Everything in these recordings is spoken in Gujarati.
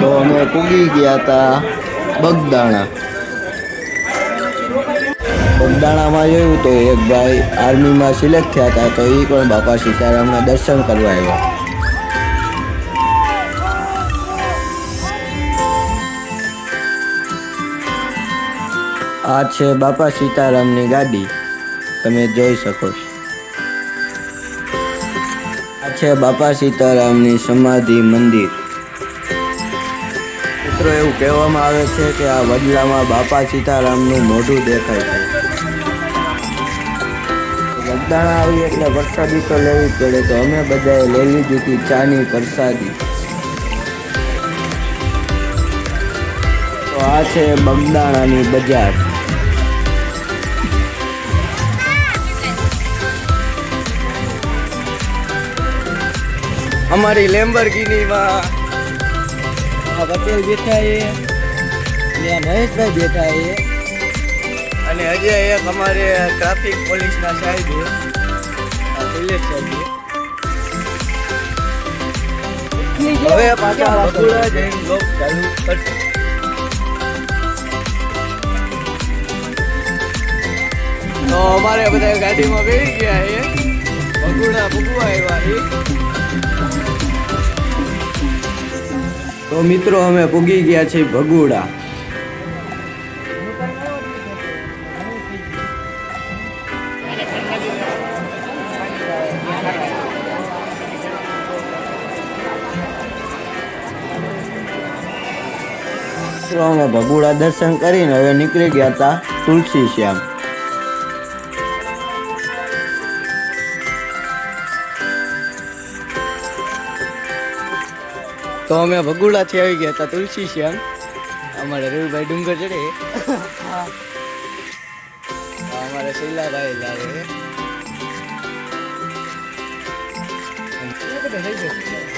તો અમે પૂગી ગયા હતા બગદાણા. બગદાણામાં જોયું તો એક ભાઈ આર્મીમાં સિલેક્ટ થયા હતા તો એ પણ બાપા સીતારામના દર્શન કરવા આવ્યા. આ છે બાપા સીતારામની ગાડી. તમે જોઈ શકો છો. છે બાપા સીતારામની સમાધિ મંદિર. મિત્રો એવું કહેવામાં આવે છે કે આ વડલામાં બાપા સીતારામનું મોઢું દેખાય છે. બગદાણા આવી એટલે વરસાદી તો લેવી પડે, તો અમે બધાએ લઈ લીધી હતી ચાની પ્રસાદી. તો આ છે બગદાણાની બજાર. અમારી લેમ્બરગીનીમાં આ પટેલ બેઠા એ અને આ મહેશભાઈ બેઠા એ અને હજી એક અમારે ટ્રાફિક પોલીસના સાહેબ છે. શૈલેષ સાહેબ હવે પાછા બગુડા ચાલુ કરશે. તો અમારે બધા ગાડીમાં બેસી ગયા એ બગુડા ભૂગવા આવ્યા છે. તો મિત્રો, અમે પૂગી ગયા છીએ ભગુડા. અમે ભગુડા દર્શન કરીને હવે નીકળી ગયા હતા તુલસી શ્યામ. તો અમે ભગુડાથી આવી ગયા હતા તુલસી શ્યામ અમારે રવિભાઈ ડુંગર ચડે. અમારે શૈલાભાઈ લાવે.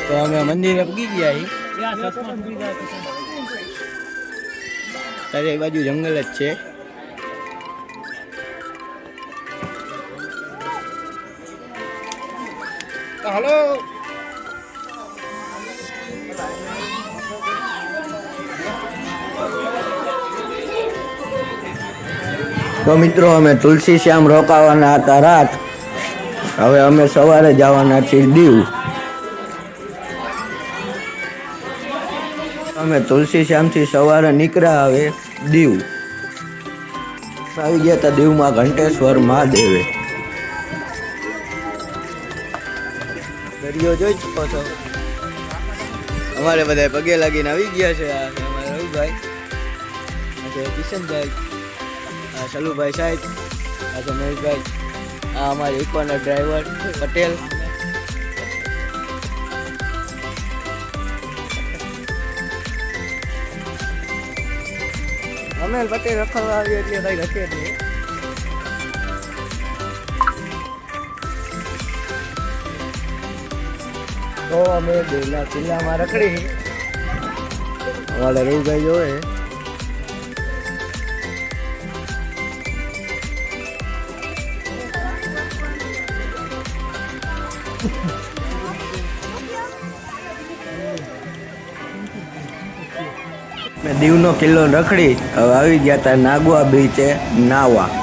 તો અમે મંદિરે પૂગી ગયા ચારે બાજુ જંગલ જ છે. હલો. તો મિત્રો, અમે તુલસી શ્યામ રોકાવાના હતા રાત. હવે અમે સવારે જવાના છીએ દીવ. અમે તુલસી શ્યામથી સવારે નીકળ્યા હવે દીવ. આવી ગયા હતા દીવમાં ઘંટેશ્વર મહાદેવે. દરિયો જોઈ ચૂકો છો. અમારે બધા પગે લાગીને આવી ગયા છે આ રવિભાઈ. કિશનભાઈ. આ સલુભાઈ સાહેબ. આ છે મહેશભાઈ. આ અમારે ઇકોના ડ્રાઈવર પટેલ. અમે પટેલ રખડવા આવીએ એટલે કઈ રખે જ નહીં. તો અમે બેલા કિલ્લામાં રખડી. અમારે રવિભાઈ જોવે દીવનો કિલ્લો રખડી, હવે આવી ગયા હતા નાગવા બીચે નાવા.